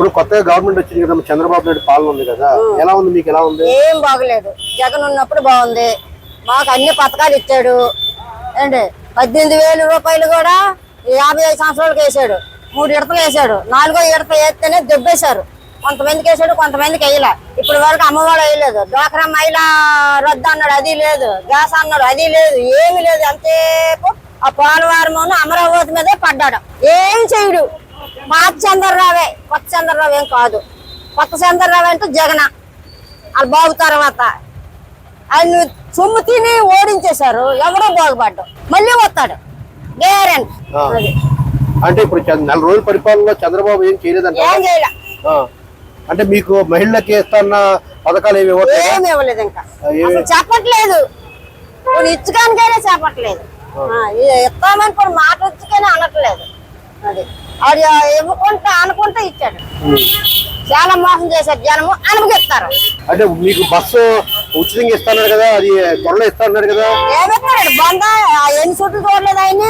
ఇప్పుడు కొత్తగా గవర్నమెంట్ వచ్చింది కదా చంద్రబాబు నాయుడు పాలన ఉంది కదా ఎలా ఉంది మీకు ఎలా ఉంది? ఏం బాగలేదు. జగన్ ఉన్నప్పుడు బాగుంది. మాకు అన్ని పథకాలు ఇచ్చాడు. ఏంటి? పద్దెనిమిది వేల రూపాయలు కూడా యాభై ఐదు సంవత్సరాలకు వేసాడు. మూడు ఇడతలు వేసాడు. నాలుగో ఇడత వేస్తేనే దెబ్బేశారు. కొంతమందికి వేసాడు కొంతమందికి వేయలే. ఇప్పుడు వరకు అమ్మవాడు వేయలేదు. డ్వాక్రా మహిళ రద్దు అన్నాడు అది లేదు. గ్యాస్ అన్నాడు అది లేదు. ఏమీ లేదు. ఎంతసేపు ఆ పోలవరం అమరావతి మీదే పడ్డాడు. ఏం చేయడు. పాత చంద్రరావే కొత్త చంద్రరావు ఏం కాదు. కొత్త చంద్రరావు అంటే జగన. వాళ్ళు బాగు తర్వాత. ఆయన సొమ్ము తిని ఓడించేశారు. ఎవరో బాగుపడ్డు మళ్ళీ వస్తాడు. గ్యారెంటీ. అంటే ఇప్పుడు నెల రోజుల పరిపాలనలో చంద్రబాబు ఏం చేయలేదంట ఏం చేయలే. అంటే మీకు మహిళలకి ఇస్తున్న పథకాలు ఏమి? ఏమి ఇవ్వలేదు ఇంకా. చెప్పట్లేదు. ఇచ్చుకానికైనా చెప్పట్లేదు. ఇస్తామని మాట వచ్చుకైనా అనట్లేదు. అది. ఆడు ఇవ్వకుంటా అనుకుంటా ఇచ్చాడు. చాలా మోసం చేశారు జనము అనుభవిస్తారు. అంటే మీకు బస్సు ఉచితంగా ఇస్తున్నారు కదా అది త్వరలో ఇస్తున్నారు కదా? ఏమెత్తాడు బంద ఎన్ని చుట్టూ చూడలేదు ఆయన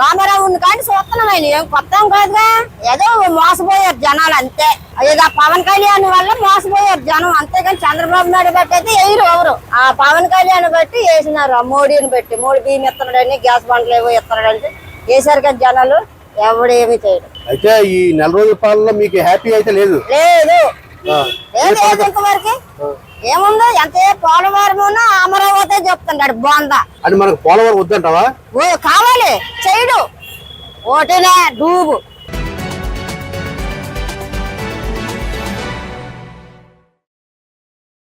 రామారావు కానీ చూస్తున్నాం ఆయన ఏం కొత్త కాదుగా. ఏదో మోసపోయారు జనాలు అంతే. ఏదో ఆ పవన్ కళ్యాణ్ వల్ల మోసపోయారు జనం అంతేగాని చంద్రబాబు నాయుడు బట్టి అయితే వేయరు ఎవరు. ఆ పవన్ కళ్యాణ్ బట్టి వేసినారు ఆ మోడీని పెట్టి మోడీ బియ్యం ఇస్తున్నాడని గ్యాస్ బండ్లు ఏవో ఇస్తున్నాడంటే వేసారు కదా జనాలు ఎవడేమి చేయడు. అయితే ఈ నెల రోజుల పాలనలో మీకు హ్యాపీ అయితే లేదు? లేదు. ఇంతవరకు ఏముందో? ఎంత పోలవరం అమరావతి చెప్తున్నాడు బోందా. అని మనకు పోలవరం వద్దంటావా? ఓ కావాలి. చేయడు ఓటేనే డూబు.